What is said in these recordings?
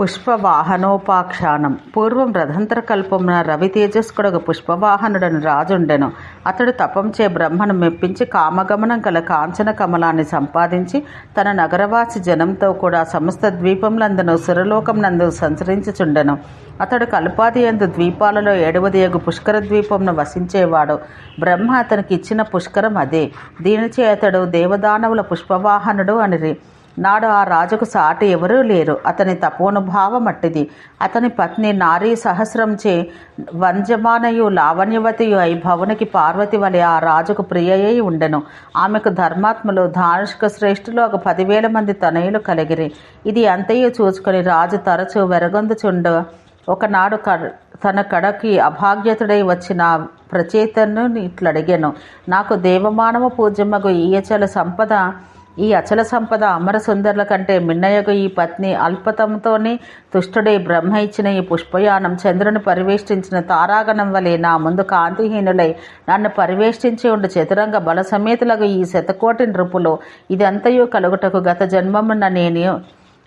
పుష్పవాహనోపాఖ్యానం. పూర్వం రథంతర కల్పమున రవి తేజస్కుడొక పుష్పవాహనుడని రాజుండెను. అతడు తపంచే బ్రహ్మను మెప్పించి కామగమనం గల కాంచన కమలాన్ని సంపాదించి తన నగరవాసి జనంతో కూడా సమస్త ద్వీపంలందును సురలోకం సంచరించుచుండెను. అతడు కల్పాది ఎందు ద్వీపాలలో ఏడవదియగు పుష్కర ద్వీపంను వసించేవాడు. బ్రహ్మ అతనికి ఇచ్చిన పుష్కరం అదే. దీనిచే అతడు దేవదానవుల పుష్పవాహనుడు అనిరి. నాడు ఆ రాజుకు సాటి ఎవరూ లేరు. అతని తపోనుభావం అట్టిది. అతని పత్ని నారీ సహస్రంచే వంజమానయు లావణ్యవతియు అయి భవనికి పార్వతి వలె ఆ రాజుకు ప్రియయ్యి ఉండెను. ఆమెకు ధర్మాత్మలు ధానుష్క శ్రేష్ఠులు ఒక పదివేల మంది తనయులు కలిగిరి. ఇది అంతయు చూసుకొని రాజు తరచూ వెరగొందుచుండు. ఒకనాడు క తన కడకి అభాగ్యతుడై వచ్చిన ప్రచేతను ఇట్లడిగాను నాకు దేవమానవ పూజ్యమగు ఈయచల సంపద ఈ అచల సంపద అమర సుందరుల కంటే మిన్నయకు ఈ పత్ని అల్పతంతోనే తుష్టుడై బ్రహ్మ ఇచ్చిన ఈ పుష్పయానం చంద్రుని పరివేష్టించిన తారాగణం వలె నా ముందు కాంతిహీనులై నన్ను పరివేష్టించి ఉండు చతురంగ బల సమేతులకు ఈ శతకోటి నృపులు. ఇదంతయు కలుగుటకు గత జన్మమున నేను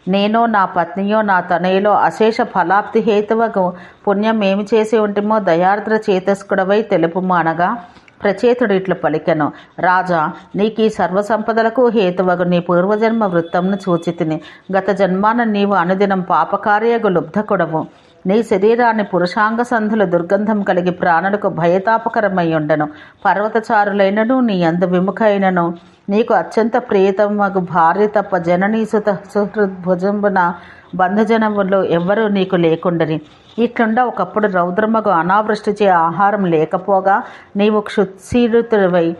నేనో నా పత్నియో నా తనయులో అశేష ఫలాప్తి హేతువకు పుణ్యం ఏమి చేసి ఉంటిమో దయార్ద్ర చేతస్కుడవై తెలుపుమానగా అనగా ప్రచేతుడు ఇట్లు పలికెను. రాజా నీకు ఈ సర్వసంపదలకు హేతువగు నీ పూర్వజన్మ వృత్తంను చూచితిని గత జన్మాన నీవు అనుదినం పాపకార్యగు లుబ్ధకుడవు. నీ శరీరాన్ని పురుషాంగ సంధుల దుర్గంధం కలిగి ప్రాణులకు భయతాపకరమై ఉండను పర్వతచారులైనను నీ అందు విముఖైనను. నీకు అత్యంత ప్రియతమగు భార్య తప్ప జననీ సుత సుహృద్భుజంబున బంధుజనములు ఎవ్వరూ నీకు లేకుండని ఇట్లుండ ఒకప్పుడు రౌద్రమగు అనావృష్టిచే ఆహారం లేకపోగా నీవు క్షుత్సీరుతువై.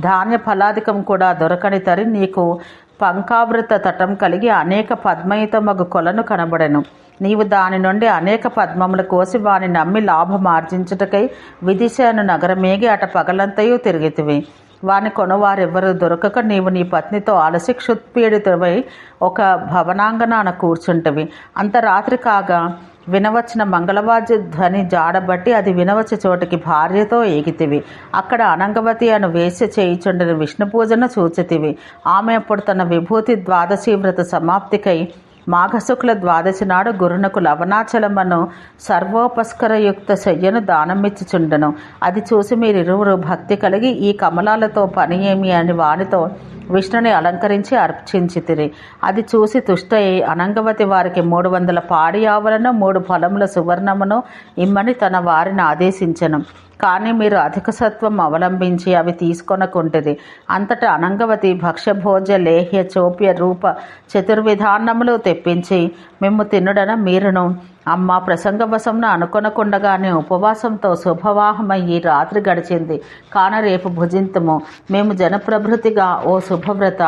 ధాన్య ఫలాధికం కూడా దొరకని తరి నీకు పంకావృత తటం కలిగి అనేక పద్మయుతమగు కొలను కనబడెను. నీవు దాని నుండి అనేక పద్మములు కోసి వాని నమ్మి లాభం ఆర్జించుటకై విదిశాను నగరమేగి అట పగలంతయు తిరిగితివి. వాని కొనువారెవ్వరూ దొరకక నీవు నీ పత్నితో అలసి క్షుత్పీడితమై ఒక భవనాంగనాన కూర్చుంటవి. అంత రాత్రి కాగా వినవచ్చిన మంగళవాద్య ధ్వని జాడబట్టి అది వినవచ్చ చోటికి భార్యతో ఏగితివి. అక్కడ అనంగవతి అను వేశ్య చేయిచుండిన విష్ణు పూజను చూచితివి ఆమె అప్పుడు తన విభూతి ద్వాదశీవ్రత సమాప్తికై మాఘశుక్ల ద్వాదశి నాడు గురునకు లవణాచలమను సర్వోపస్కరయుక్త శయ్యను దానమిచ్చుచుండెను. అది చూసి మీరిరువురు భక్తి కలిగి ఈ కమలాలతో పని ఏమి అని వానితో విష్ణుని అలంకరించి అర్చించితిరి అది చూసి తుష్టయి అనంగవతి వారికి మూడు వందల పాడి ఆవులను మూడు ఫలముల సువర్ణమును ఇమ్మని తన వారిని ఆదేశించను. కానీ మీరు అధిక సత్వం అవలంబించి అవి తీసుకొనకుంటుంది అంతటా అనంగవతి భక్ష్యభోజ లేహ్య చోప్య రూప చతుర్విధానములు తెప్పించి మేము తినుడన మీరును. అమ్మ ప్రసంగవశంను అనుకొనకుండగానే ఉపవాసంతో శుభవాహమయ్యి రాత్రి గడిచింది. కాన రేపు భుజింతము. మేము జనప్రభృతిగా ఓ శుభవ్రత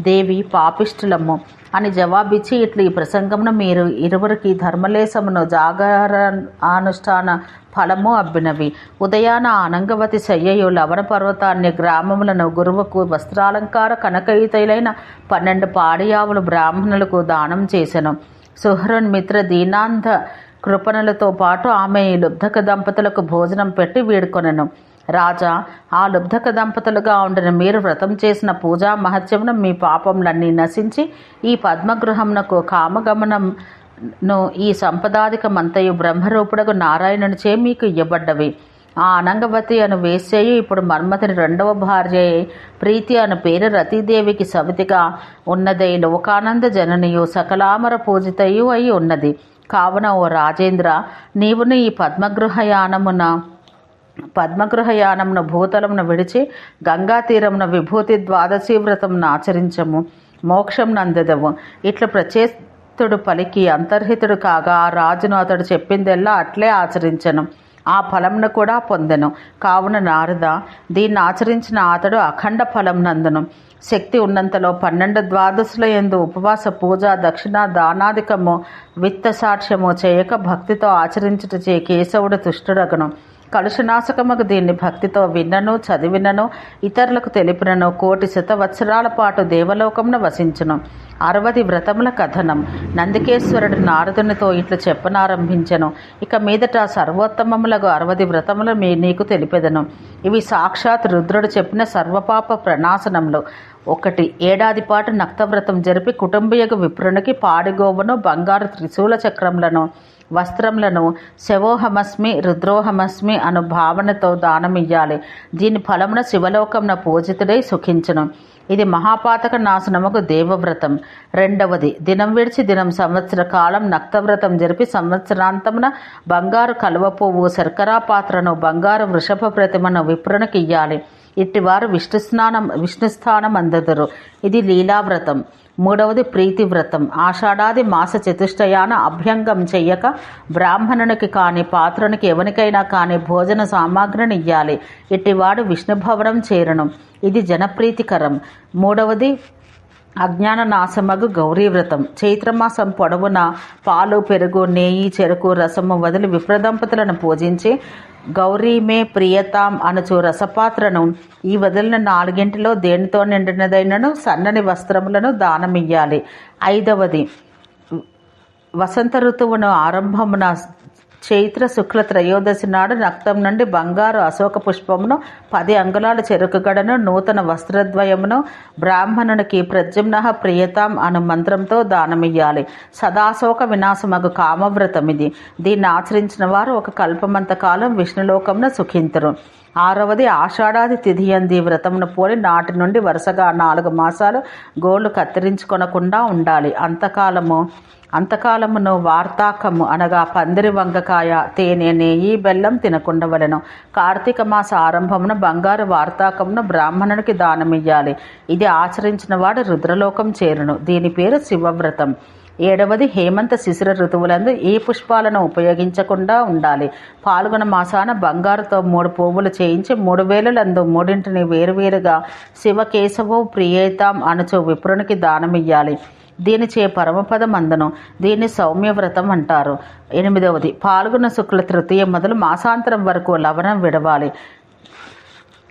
దేవి పాపిష్టులము అని జవాబిచ్చి ఇట్లు ఈ ప్రసంగమును మీరు ఇరువురికి ధర్మలేశమును జాగర అనుష్ఠాన ఫలము అబ్బినవి. ఉదయాన ఆనంగవతి శయ్యయు లవణ పర్వతాన్ని గ్రామములను గురువుకు వస్త్రాలంకార కనకయుతైలైన పన్నెండు పాడియావులు బ్రాహ్మణులకు దానం చేసెను. సుహరన్ మిత్ర దీనాంధ కృపణలతో పాటు ఆమె ఈ లుబ్ధక దంపతులకు భోజనం పెట్టి వీడుకొనెను. రాజా ఆ లుబ్ధక దంపతులుగా ఉండిన మీరు వ్రతం చేసిన పూజా మహత్యమును మీ పాపములన్నీ నశించి ఈ పద్మగృహమునకు కామగమనంను ఈ సంపదాధికమంతయు బ్రహ్మరూపుడకు నారాయణునిచే మీకు ఇవ్వబడ్డవి. ఆ అనంగవతి అను వేశ్యయు ఇప్పుడు మన్మథుని రెండవ భార్య ప్రీతి అను పేరు రతీదేవికి సవితిగా ఉన్నదై లోకానంద జననియు సకలామర పూజితయు అయి ఉన్నది. కావున ఓ రాజేంద్ర నీవును ఈ పద్మగృహయానమున పద్మగృహయానమున భూతలంను విడిచి గంగా విభూతి ద్వాదశీ వ్రతంను ఆచరించము. మోక్షం నందెదము ఇట్లా ప్రచేతుడు పలికి అంతర్హితుడు కాగా ఆ రాజును అతడు చెప్పిందెల్లా అట్లే ఆచరించను. ఆ ఫలంను కూడా పొందెను. కావున నారద దీన్ని ఆచరించిన అతడు అఖండ ఫలం నందను. శక్తి ఉన్నంతలో పన్నెండు ద్వాదశుల ఎందు ఉపవాస పూజ దక్షిణ దానాధికము విత్త సాక్ష్యము చేయక భక్తితో ఆచరించుటచే కేశవుడు తుష్టుడగను. కలుషనాశకముకు దీన్ని భక్తితో విన్నను చదివినను ఇతరులకు తెలిపినను కోటి శతవత్సరాల పాటు దేవలోకమున వసించును. అరవది వ్రతముల కథనం. నందికేశ్వరుడు నారదునితో ఇట్లు చెప్పనారంభించెను. ఇక మీదట సర్వోత్తమములకు అరవది వ్రతములు మీ నీకు తెలిపెదను. ఇవి సాక్షాత్ రుద్రుడు చెప్పిన సర్వపాప ప్రణాశనములు ఒకటి. ఏడాది పాటు నక్తవ్రతం జరిపి కుటుంబీయకు విప్రునికి పాడిగోవును బంగారు త్రిశూల చక్రములను వస్త్రములను శవోహమస్మి రుద్రోహమస్మి అను భావనతో దానమియ్యాలి. దీని ఫలమున శివలోకమున పూజితుడై సుఖించను. ఇది మహాపాతక నాశనముకు దేవవ్రతం. రెండవది. దినం విడిచి దినం సంవత్సర కాలం నక్తవ్రతం జరిపి సంవత్సరాంతమున బంగారు కలువ పువ్వు శర్కరా పాత్రను బంగారు వృషభ ప్రతిమను విప్రునికి ఇయ్యాలి. ఇట్టివారు విష్ణు స్నానం విష్ణు స్థానం అందదురు. ఇది లీలావ్రతం. మూడవది ప్రీతి వ్రతం ఆషాఢాది మాస చతుష్టయాన అభ్యంగం చెయ్యక బ్రాహ్మణునికి కానీ పాత్రునికి ఎవరికైనా కానీ భోజన సామాగ్రిని ఇయ్యాలి. ఇట్టివాడు విష్ణుభవనం చేరను. ఇది జనప్రీతికరం. మూడవది అజ్ఞాన నాశమగు గౌరీ వ్రతం చైత్రమాసం పొడవున పాలు పెరుగు నెయ్యి చెరుకు రసము వదిలి విప్రదంపతులను పూజించి గౌరీమే ప్రియతాం అనుచు రసపాత్రను. ఈ వదిలిన నాలుగింటిలో దేనితో నిండినదైనను సన్నని వస్త్రములను దానమియ్యాలి. ఐదవది వసంత ఋతువును ఆరంభమున చైత్ర శుక్ల త్రయోదశి నాడు రక్తం నుండి బంగారు అశోక పుష్పమును పది అంగుళాల చెరుకుగడను నూతన వస్త్రద్వయమును బ్రాహ్మణునికి ప్రద్యుమ్న ప్రియతాం అను మంత్రంతో దానమియ్యాలి. సదాశోక వినాశమగు కామవ్రతం ఇది దీన్ని ఆచరించిన వారు ఒక కల్పమంత కాలం విష్ణులోకమున సుఖింతురు. ఆరవది ఆషాఢాది తిథి అంది వ్రతమును పోలి నాటి నుండి వరుసగా నాలుగు మాసాలు గోళ్ళు కత్తిరించుకొనకుండా ఉండాలి. అంతకాలము అంతకాలమును వార్తాకము అనగా పందిరి వంగకాయ తేనె నెయ్యి బెల్లం తినకుండవలను. కార్తీక మాస ఆరంభమున బంగారు వార్తాకమును బ్రాహ్మణునికి దానమియ్యాలి. ఇది ఆచరించిన వాడు రుద్రలోకం చేరును. దీని పేరు శివవ్రతం. ఏడవది హేమంత శిశిర ఋతువులందు ఏ పుష్పాలను ఉపయోగించకుండా ఉండాలి. పాల్గొన మాసాన బంగారుతో మూడు పువ్వులు చేయించి మూడు వేలులందు మూడింటిని వేరువేరుగా శివకేశవు ప్రియేతాం అనుచు విప్రునికి దానమియ్యాలి. దీనిచే పరమపదం అందను దీన్ని సౌమ్యవ్రతం అంటారు. ఎనిమిదవది పాల్గొన శుక్ల తృతీయ మొదలు మాసాంతరం వరకు లవణం విడవాలి.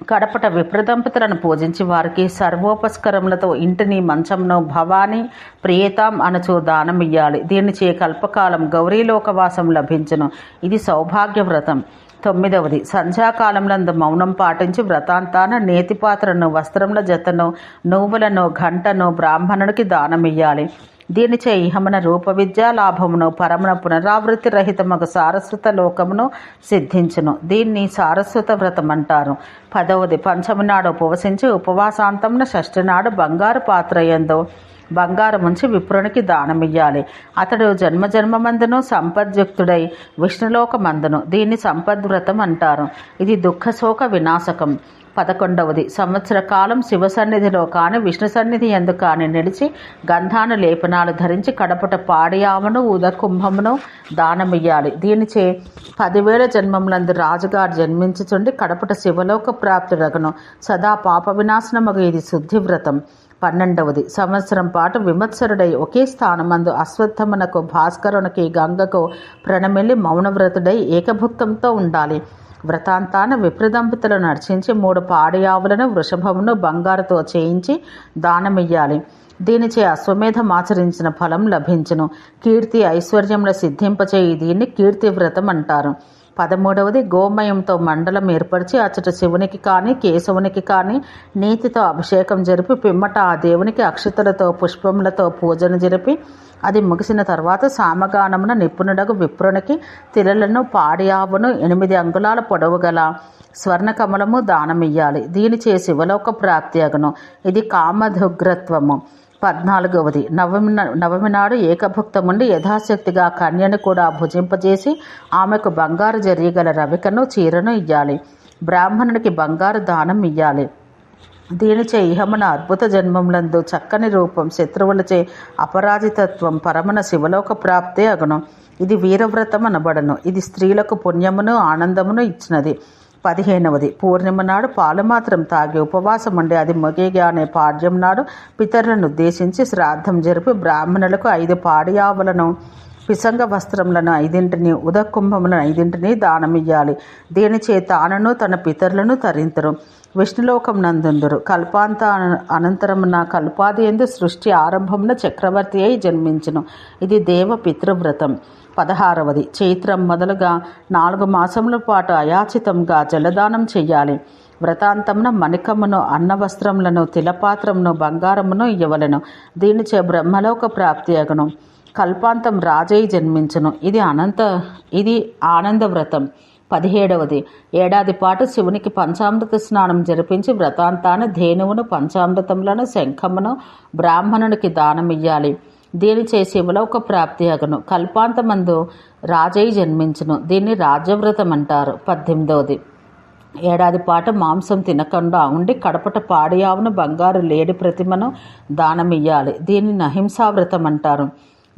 కడపట విప్రదంపతులను పూజించి వారికి సర్వోపస్కరములతో ఇంటిని మంచంను భవాని ప్రియతాం అనచు దానమియ్యాలి దీనిచే కల్పకాలం గౌరీలోకవాసం లభించును. ఇది సౌభాగ్య వ్రతం తొమ్మిదవది. సంధ్యాకాలంలందు మౌనం పాటించి వ్రతాంతాన నేతి పాత్రను వస్త్రముల జతను నువ్వులను గంటను బ్రాహ్మణుడికి దానమియ్యాలి. దీనిచే ఇహమున రూప విద్యా లాభమును పరమున పునరావృత్తి రహితమగు సారస్వత లోకమును సిద్ధించును. దీన్ని సారస్వత వ్రతం అంటారు పదవది పంచమి నాడు ఉపవసించి ఉపవాసాంతమున షష్ఠి నాడు బంగారు పాత్ర ఎందు బంగారం ఉంచి విప్రునికి దానమియ్యాలి. అతడు జన్మజన్మమందును సంపద్యుక్తుడై విష్ణులోకమందును. దీన్ని సంపద్వ్రతం అంటారు. ఇది దుఃఖశోక వినాశకం. పదకొండవది. సంవత్సర కాలం శివ సన్నిధిలో కాని విష్ణు సన్నిధి ఎందు కాని నిలిచి గంధాను లేపనాలు ధరించి కడపట పాడియామను ఉదకుంభమును దానమియ్యాలి. దీనిచే పదివేల జన్మములందు రాజుగారు జన్మించుచుండి కడపట శివలోక ప్రాప్తుడగను. సదా పాప వినాశనమగు ఇది శుద్ధి వ్రతం. పన్నెండవది. సంవత్సరం పాటు విమత్సరుడై ఒకే స్థానమందు అశ్వత్థమునకు భాస్కరునికి గంగకు ప్రణమిల్లి మౌనవ్రతుడై ఏకభుక్తంతో ఉండాలి. వ్రతాంతాన విప్రదంపతులను నర్చించి మూడు పాడియావులను వృషభమును బంగారుతో చేయించి దానమియ్యాలి. దీనిచే అశ్వమేధం ఆచరించిన ఫలం లభించును. కీర్తి ఐశ్వర్యముల సిద్ధింపచేయి దీన్ని కీర్తి వ్రతం అంటారు. పదమూడవది గోమయంతో మండలం ఏర్పరిచి అచ్చట శివునికి కానీ కేశవునికి కానీ నీతితో అభిషేకం జరిపి పిమ్మట ఆ దేవునికి అక్షతలతో పుష్పములతో పూజను జరిపి అది ముగిసిన తర్వాత సామగానమున నిపుణుడగు విప్రునికి తిరలను పాడియావును ఎనిమిది అంగుళాల పొడవు గల స్వర్ణకమలము దానమియ్యాలి. దీని చే శివలోక ప్రాప్తి అగును. ఇది కామధుగ్రత్వము. పద్నాలుగవది. నవమి నవమి నాడు ఏకభుక్తముండి యథాశక్తిగా కన్యను కూడా భుజింపజేసి ఆమెకు బంగారు జరియగల రవికను చీరను ఇయ్యాలి. బ్రాహ్మణునికి బంగారు దానం ఇయ్యాలి. దీనిచే ఇహమున అద్భుత జన్మములందు చక్కని రూపం శత్రువులచే అపరాజితత్వం పరమన శివలోక ప్రాప్తే అగును. ఇది వీరవ్రతం అనబడను ఇది స్త్రీలకు పుణ్యమును ఆనందమును ఇచ్చినది. పదిహేనవది. పూర్ణిమ నాడు పాలు మాత్రం తాగి ఉపవాసం ఉండి అది మొగేగా అనే పాడ్యం నాడు పితరులను ఉద్దేశించి శ్రాద్ధం జరిపి బ్రాహ్మణులకు ఐదు పాడియావులను పిసంగ వస్త్రములను ఐదింటిని ఉదకుంభములను ఐదింటిని దానమియ్యాలి. దీనిచే తానను తన పితరులను తరింతురు. విష్ణులోకం నందుందురు. కల్పాంత అనంతరమున కల్పాది ఎందు సృష్టి ఆరంభమున చక్రవర్తి అయి జన్మించును. ఇది దేవ పితృవ్రతం. పదహారవది. చైత్రం మొదలుగా నాలుగు మాసముల పాటు అయాచితంగా జలదానం చెయ్యాలి. వ్రతాంతమున మణికమును అన్నవస్త్రములను తిలపాత్రమును బంగారమును ఇవ్వలను దీనిచే బ్రహ్మలోక ప్రాప్తి అగును. కల్పాంతం రాజయ్య జన్మించను. ఇది అనంత ఇది ఆనంద వ్రతం. పదిహేడవది. ఏడాది పాటు శివునికి పంచామృత స్నానం జరిపించి వ్రతాంతాన ధేనువును పంచామృతములను శంఖమును బ్రాహ్మణునికి దానమియ్యాలి. దీనిచే ఒక ప్రాప్తి అగను. కల్పాంతమందు రాజై జన్మించును. దీన్ని రాజవ్రతం అంటారు పద్దెనిమిదవది. ఏడాది పాటు మాంసం తినకుండా ఉండి కడపట పాడి ఆవును బంగారు లేడి ప్రతిమను దానమియ్యాలి. దీన్ని అహింసావ్రతం అంటారు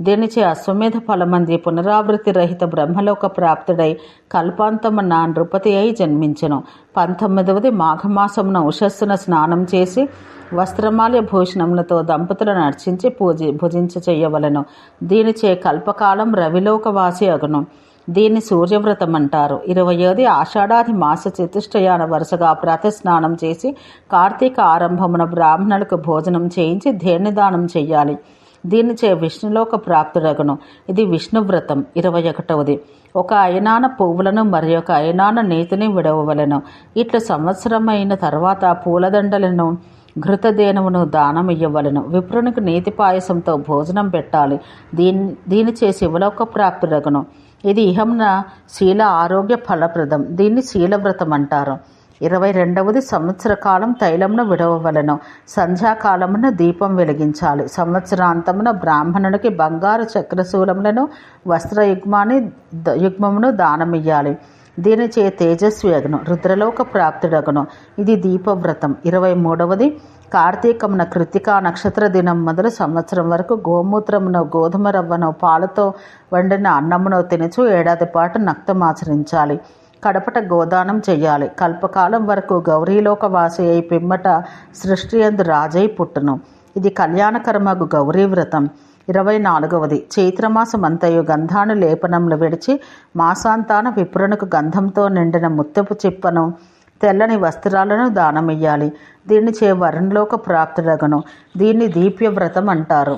దీనిచే అశ్వమేధ ఫలమంది పునరావృతి రహిత బ్రహ్మలోక ప్రాప్తుడై కల్పాంతమున నృపతి అయి జన్మించెను. పంతొమ్మిదవది మాఘమాసమున ఉషస్సున స్నానం చేసి వస్త్రమాల్య భూషణములతో దంపతులను అర్చించి పూజి భుజించ చెయ్యవలను. దీనిచే కల్పకాలం రవిలోకవాసి అగును. దీన్ని సూర్యవ్రతం అంటారు ఇరవయోది ఆషాఢాది మాస చతుష్టయాన వరుసగా ప్రాతస్నానం చేసి కార్తీక ఆరంభమున బ్రాహ్మణులకు భోజనం చేయించి ధేన్యదానం చెయ్యాలి. దీనిచే విష్ణులోక ప్రాప్తుడగను. ఇది విష్ణువ్రతం ఇరవై ఒకటవది. ఒక అయనాన పువ్వులను మరి ఒక అయనాన నీతిని విడవవలను. ఇట్లా సంవత్సరమైన తర్వాత పూలదండలను ఘృతదేనమును దానం ఇవ్వవలను విప్రునికి నీతి పాయసంతో భోజనం పెట్టాలి. దీని దీనిచే శివలోక ప్రాప్తుడగను. ఇది ఇహంన శీల ఆరోగ్య ఫలప్రదం. దీన్ని శీలవ్రతం అంటారు ఇరవై రెండవది సంవత్సర కాలం తైలమును విడవవలను. సంధ్యాకాలమున దీపం వెలిగించాలి. సంవత్సరాంతమున బ్రాహ్మణునికి బంగారు చక్రశూలములను వస్త్రయుగ్మాన్ని ద- యుగ్మమును దానమియ్యాలి. దీనిచే తేజస్వి అగును రుద్రలోక ప్రాప్తుడగును. ఇది దీపవ్రతం. ఇరవై మూడవది కార్తీకమున కృతికా నక్షత్ర దినం మొదలు సంవత్సరం వరకు గోమూత్రమును గోధుమ రవ్వను పాలతో వండిన అన్నమును తినచు ఏడాది పాటు నక్తమాచరించాలి. కడపట గోదానం చెయ్యాలి కల్పకాలం వరకు గౌరీలోకవాసి అయి పిమ్మట సృష్టి ఎందు రాజై పుట్టును. ఇది కళ్యాణకర్మకు గౌరీ వ్రతం. ఇరవై నాలుగవది. చైత్రమాసమంతయు గంధాను లేపనములు విడిచి మాసాంతాన విప్రునకు గంధంతో నిండిన ముత్తపు చిప్పను తెల్లని వస్త్రాలను దానమియ్యాలి. దీన్ని చే వరుణలోక ప్రాప్తుడగను. దీన్ని దీప్య వ్రతం అంటారు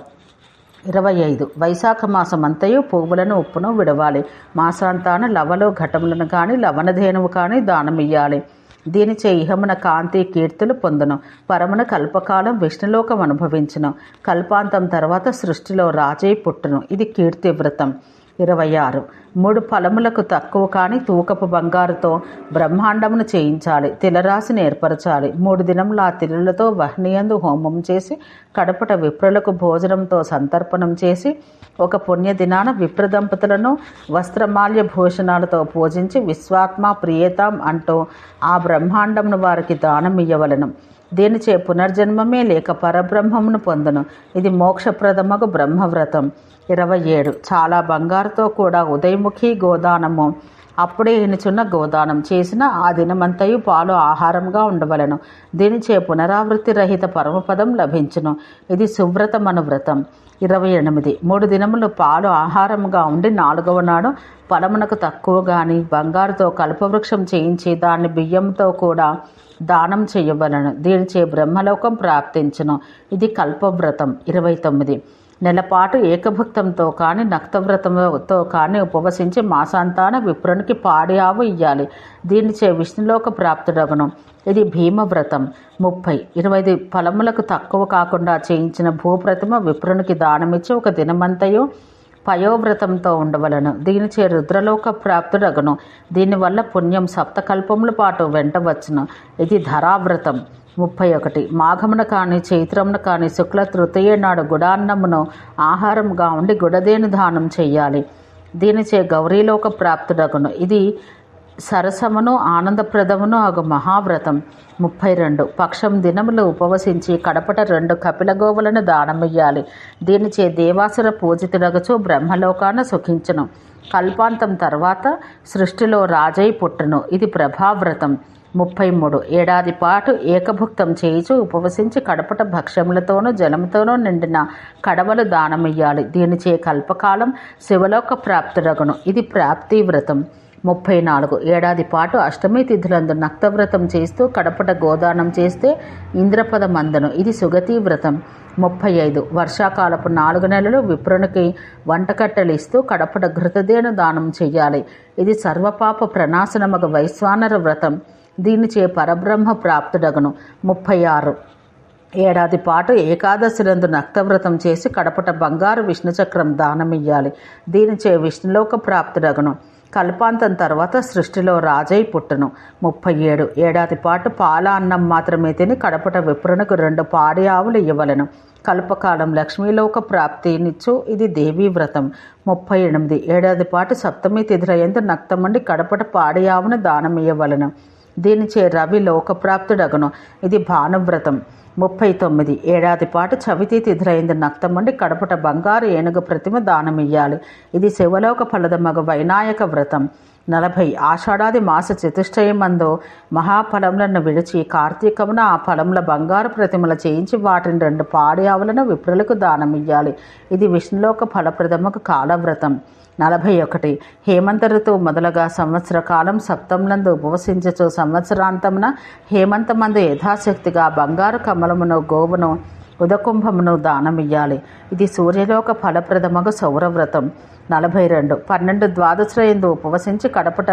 ఇరవై ఐదు. వైశాఖ మాసమంతయు పువ్వులను ఉప్పును విడవాలి. మాసాంతాన లవలో ఘటములను కానీ లవణధేనువు కానీ దానమియ్యాలి. దీనిచే ఇహమున కాంతి కీర్తులు పొందును. పరమున కల్పకాలం విష్ణులోకం అనుభవించును. కల్పాంతం తర్వాత సృష్టిలో రాజై పుట్టును. ఇది కీర్తి వ్రతం ఇరవై ఆరు. మూడు ఫలములకు తక్కువ కాని తూకపు బంగారుతో బ్రహ్మాండమును చేయించాలి తిలరాశిని ఏర్పరచాలి. మూడు దినములు ఆ తిలలతో వహ్నియందు హోమం చేసి కడపట విప్రులకు భోజనంతో సంతర్పణం చేసి ఒక పుణ్య దినాన విప్ర దంపతులను వస్త్రమాల్య భూషణాలతో పూజించి విశ్వాత్మ ప్రియతాం అంటూ ఆ బ్రహ్మాండమును వారికి దానం ఇయ్యవలను దీనిచే పునర్జన్మమే లేక పరబ్రహ్మమును పొందును. ఇది మోక్షప్రదమగు బ్రహ్మవ్రతం. ఇరవై ఏడు. చాలా బంగారుతో కూడా ఉదయముఖి గోదానము. అప్పుడే ఇనుచున్న గోదానం చేసిన ఆ దినమంతయు పాలు ఆహారంగా ఉండవలను. దీనిచే పునరావృత్తి రహిత పరమపదం లభించును. ఇది సువ్రతమను వ్రతం. ఇరవై ఎనిమిది. మూడు దినములు పాలు ఆహారంగా ఉండి నాలుగవ నాడు ఫలమునకు తక్కువ గాని బంగారుతో కల్పవృక్షం చేయించి దాన్ని బియ్యంతో కూడా దానం చేయవలను. దీనిచే బ్రహ్మలోకం ప్రాప్తించును. ఇది కల్పవ్రతం. ఇరవై తొమ్మిది. నెలపాటు ఏకభుక్తంతో కానీ నక్తవ్రతంతో కానీ ఉపవసించి మాసాంతాన విప్రునికి పాడి ఆవు ఇయ్యాలి. దీనిచే విష్ణులోక ప్రాప్తుడగను ఇది భీమవ్రతం. ముప్పై. ఇరవై ఫలములకు తక్కువ కాకుండా చేయించిన భూప్రతిమ విప్రునికి దానమిచ్చి ఒక దినమంతయు పయోవ్రతంతో ఉండవలను. దీనిచే రుద్రలోక ప్రాప్తుడగను. దీనివల్ల పుణ్యం సప్తకల్పముల పాటు వెంటవచ్చును ఇది ధరావ్రతం. ముప్పై ఒకటి. మాఘమున కాని చైత్రమున కాని శుక్ల తృతీయ నాడు గుడాన్నమును ఆహారంగా ఉండి గుడదేని దానం చేయాలి దీనిచే గౌరీలోక ప్రాప్తుడగును. ఇది సరసమును ఆనందప్రదమును అగు మహావ్రతం. ముప్పై రెండు. పక్షం దినములు ఉపవసించి కడపట రెండు కపిల గోవులను దానమియ్యాలి. దీనిచే దేవాసుర పూజితుడగచు బ్రహ్మలోకాన సుఖించను. కల్పాంతం తర్వాత సృష్టిలో రాజై పుట్టును. ఇది ప్రభావ్రతం. ముప్పై మూడు ఏడాది పాటు ఏకభుక్తం చేయిచు ఉపవసించి కడపట భక్ష్యములతోనూ జలముతోనూ నిండిన కడవలు దానమియ్యాలి. దీనిచే కల్పకాలం శివలోక ప్రాప్తురగును. ఇది ప్రాప్తి వ్రతం ముప్పై నాలుగు. ఏడాది పాటు అష్టమి తిథులందు నక్తవ్రతం చేస్తూ కడపట గోదానం చేస్తే ఇంద్రపద మందను. ఇది సుగతి వ్రతం. ముప్పై ఐదు. వర్షాకాలపు నాలుగు నెలలు విప్రునికి వంటకట్టెలు ఇస్తూ కడపట ఘృతదేను దానం చేయాలి ఇది సర్వపాప ప్రణాశనమగ వైశ్వానర వ్రతం. దీనిచే పరబ్రహ్మ ప్రాప్తుడగను. ముప్పై ఆరు. ఏడాది పాటు ఏకాదశినందు నక్తవ్రతం చేసి కడపట బంగారు విష్ణుచక్రం దానమియ్యాలి. దీనిచే విష్ణులోక ప్రాప్తుడగను. కల్పాంతం తర్వాత సృష్టిలో రాజై పుట్టును. ముప్పై ఏడు ఏడాది పాటు పాల అన్నం మాత్రమే తిని కడపట విప్రునకు రెండు పాడి ఆవులు ఇవ్వలను. కల్పకాలం లక్ష్మీలోక ప్రాప్తినిచ్చు ఇది దేవీ వ్రతం. ముప్పై ఎనిమిది ఏడాది పాటు సప్తమి తిథులయందు నక్తమండి కడపట పాడి ఆవును దానమియ్యవలను. దీనిచే రవి లోకప్రాప్తుడగను ఇది భానువ్రతం. ముప్పై తొమ్మిది. ఏడాది పాటు చవితి తిథులైంది నక్తమండి కడపట బంగారు ఏనుగు ప్రతిమ దానమియ్యాలి. ఇది శివలోక ఫలదమగ వైనాయక వ్రతం. నలభై ఆషాఢాది మాస చతుష్టయమందు మహాఫలములను విడిచి కార్తీకమున ఆ ఫలముల బంగారు ప్రతిమల చేయించి వాటిని రెండు పాడి ఆవులను విప్రులకు దానమియ్యాలి. ఇది విష్ణులోక ఫలప్రదముకు కాలవ్రతం. నలభై ఒకటి. హేమంత ఋతువు మొదలుగా సంవత్సర కాలం సప్తములందు ఉపవసించచు సంవత్సరాంతమున హేమంతమందు యథాశక్తిగా బంగారు కమలమును గోవును ఉదకుంభమును దానమియ్యాలి. ఇది సూర్యలోక ఫలప్రదమగు సౌరవ్రతం. నలభై రెండు. పన్నెండు ద్వాదశయందు ఉపవసించి కడపట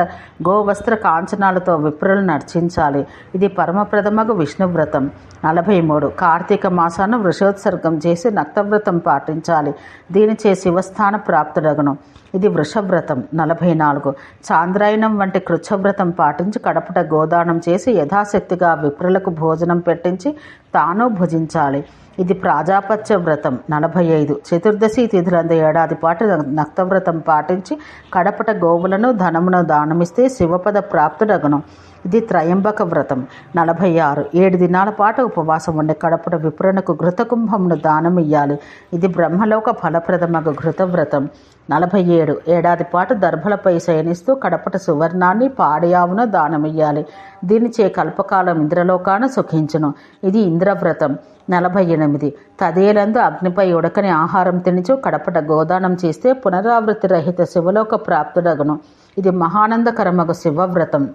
గోవస్త్ర కాంచనాలతో విప్రులు నర్చించాలి. ఇది పరమప్రథమకు విష్ణువ్రతం. నలభై మూడు. కార్తీక మాసాన వృషోత్సర్గం చేసి నక్తవ్రతం పాటించాలి. దీనిచే శివస్థాన ప్రాప్తుడగను. ఇది వృషవ్రతం. నలభై నాలుగు. చాంద్రాయణం వంటి కృచ్ఛవ్రతం పాటించి కడపట గోదానం చేసి యథాశక్తిగా విప్రులకు భోజనం పెట్టించి తాను భుజించాలి. ఇది ప్రాజాపత్య వ్రతం. నలభై ఐదు. చతుర్దశి తిథులందు ఏడాది పాటు నక్తవ్రతం పాటించి కడపట గోవులను ధనమును దానమిస్తే శివపద ప్రాప్తుడగను. ఇది త్రయంబక వ్రతం. నలభై ఆరు ఏడు దినాల పాటు ఉపవాసం ఉండే కడపట విప్రునకు ఘృతకుంభమును దానమియ్యాలి. ఇది బ్రహ్మలోక ఫలప్రదమగు ఘృత వ్రతం. నలభై ఏడు ఏడాది పాటు దర్భలపై శయనిస్తూ కడపట సువర్ణాన్ని పాడియావును దానమియ్యాలి. దీనిచే కల్పకాలం ఇంద్రలోకాన సుఖించును. ఇది ఇంద్రవ్రతం. నలభై ఎనిమిది తదేలందు అగ్నిపై ఉడకని ఆహారం తినిచు కడపట గోదానం చేస్తే పునరావృత్తి రహిత శివలోక ప్రాప్తుడగును. ఇది మహానందకరమగు శివవ్రతం.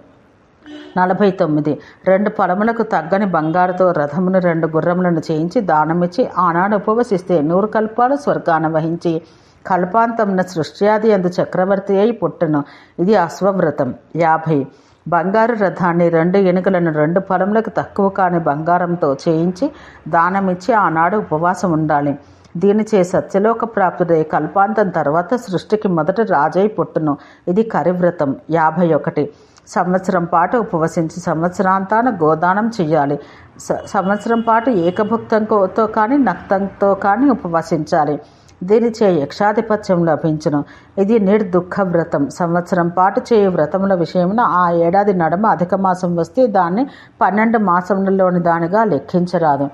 నలభై తొమ్మిది. రెండు పొలములకు తగ్గని బంగారుతో రథమును రెండు గుర్రములను చేయించి దానమిచ్చి ఆనాడు ఉపవసిస్తే నూరు కల్పాలు స్వర్గాన వహించి కల్పాంతమున సృష్ట్యాది అందు చక్రవర్తి అయి పుట్టును. ఇది అశ్వవ్రతం. యాభై. బంగారు రథాన్ని రెండు ఎనుకలను రెండు పొలములకు తక్కువ కాని బంగారంతో చేయించి దానమిచ్చి ఆనాడు ఉపవాసం ఉండాలి. దీనిచే సత్యలోక ప్రాప్తుడై కల్పాంతం తర్వాత సృష్టికి మొదట రాజై పుట్టును. ఇది కరివ్రతం. యాభై ఒకటి. సంవత్సరం పాటు ఉపవసించి సంవత్సరాంతాన గోదానం చేయాలి స- సంవత్సరం పాటు ఏకభుక్తంతో కానీ నక్తంతో కానీ ఉపవసించాలి. దీనిచే యక్షాధిపత్యం లభించును. ఇది నిర్దుఃఖ వ్రతం సంవత్సరం పాటు చేయు వ్రతముల విషయమున ఆ ఏడాది నడమ అధిక మాసం వస్తే దాన్ని పన్నెండు మాసములలోని దానిగా లెక్కించరాదు.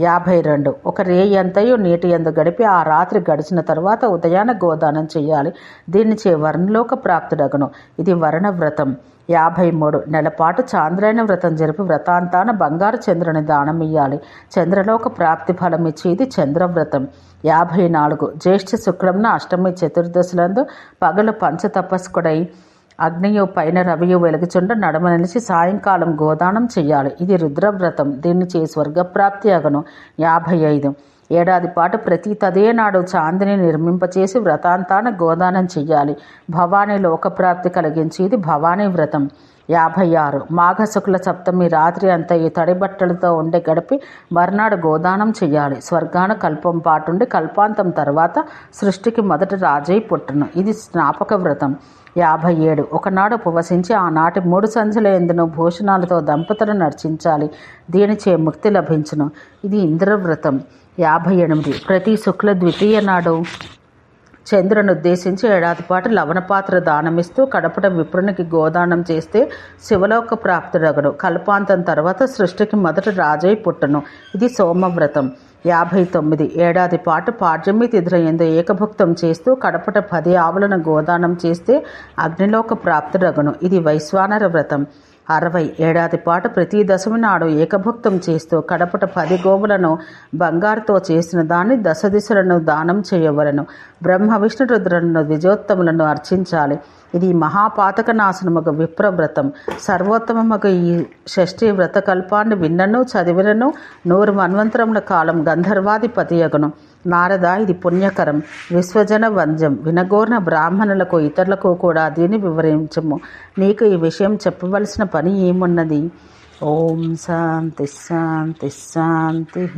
యాభై రెండు. ఒక రేయి అంతయు నీటి ఎందు గడిపి ఆ రాత్రి గడిచిన తర్వాత ఉదయాన గోదానం చేయాలి. దీనిచే వర్ణలోక ప్రాప్తుడగను. ఇది వరుణ వ్రతం యాభై మూడు. నెలపాటు చాంద్రాయణ వ్రతం జరిపి వ్రతాంతాన బంగారు చంద్రుని దానం ఇయ్యాలి. చంద్రలోక ప్రాప్తి ఫలం ఇచ్చి ఇది చంద్రవ్రతం. యాభై నాలుగు. జ్యేష్ఠ శుక్లంన అష్టమి చతుర్దశులందు పగలు పంచతపస్కుడై అగ్నియు పైన రవియు వెలుగుచుండ నడమ నిలిచి సాయంకాలం గోదానం చెయ్యాలి. ఇది రుద్రవ్రతం. దీన్ని చే స్వర్గప్రాప్తి అగను యాభై ఐదు. ఏడాది పాటు ప్రతి తదే నాడు చాందిని నిర్మింపచేసి వ్రతాంతాన గోదానం చెయ్యాలి. భవానీ లోకప్రాప్తి కలిగించి ఇది భవానీ వ్రతం. యాభై ఆరు. మాఘ శుక్ల సప్తమి రాత్రి అంతా ఈ తడి బట్టలతో గడిపి మర్నాడు గోదానం చెయ్యాలి. స్వర్గాన కల్పం పాటుండి కల్పాంతం తర్వాత సృష్టికి మొదట రాజై పుట్టును. ఇది స్నాపక వ్రతం. యాభై ఏడు. ఒకనాడు ఉపవసించి ఆనాటి మూడు సంచుల ఎందును భూషణాలతో దంపతులను నర్చించాలి. దీనిచే ముక్తి లభించును. ఇది ఇంద్రవ్రతం. యాభై ఎనిమిది. ప్రతి శుక్ల ద్వితీయ నాడు చంద్రుని ఉద్దేశించి ఏడాది పాటు లవణపాత్ర దానమిస్తూ కడపట విప్రునికి గోదానం చేస్తే శివలోక ప్రాప్తుడగడు కల్పాంతం తర్వాత సృష్టికి మొదట రాజై పుట్టును. ఇది సోమవ్రతం. యాభై తొమ్మిది. ఏడాది పాటు పాడ్యమి తిథులయందు ఏకభుక్తం చేస్తూ కడపట పది ఆవులను గోదానం చేస్తే అగ్నిలోక ప్రాప్తుడగను. ఇది వైశ్వానర వ్రతం. అరవై ఏడాది పాటు ప్రతి దశమి నాడు ఏకభుక్తం చేస్తూ కడపట పది గోవులను బంగారుతో చేసిన దాన్ని దశ దిశలను దానం చేయవలను. బ్రహ్మ విష్ణు రుద్రులను ద్విజోత్తములను అర్చించాలి. ఇది మహాపాతక నాశనమగు విప్రవ్రతం. సర్వోత్తమమగు ఈ షష్ఠి వ్రతకల్పాన్ని విన్నను చదివినను నూరు మన్వంతరముల కాలం గంధర్వాధిపతియగును. నారద ఇది పుణ్యకరం. విశ్వజన వంద్యం వినగోర్న బ్రాహ్మణులకు ఇతరులకు కూడా దీన్ని వివరించము. నీకు ఈ విషయం చెప్పవలసిన పని ఏమున్నది? ఓం శాంతి శాంతి శాంతి.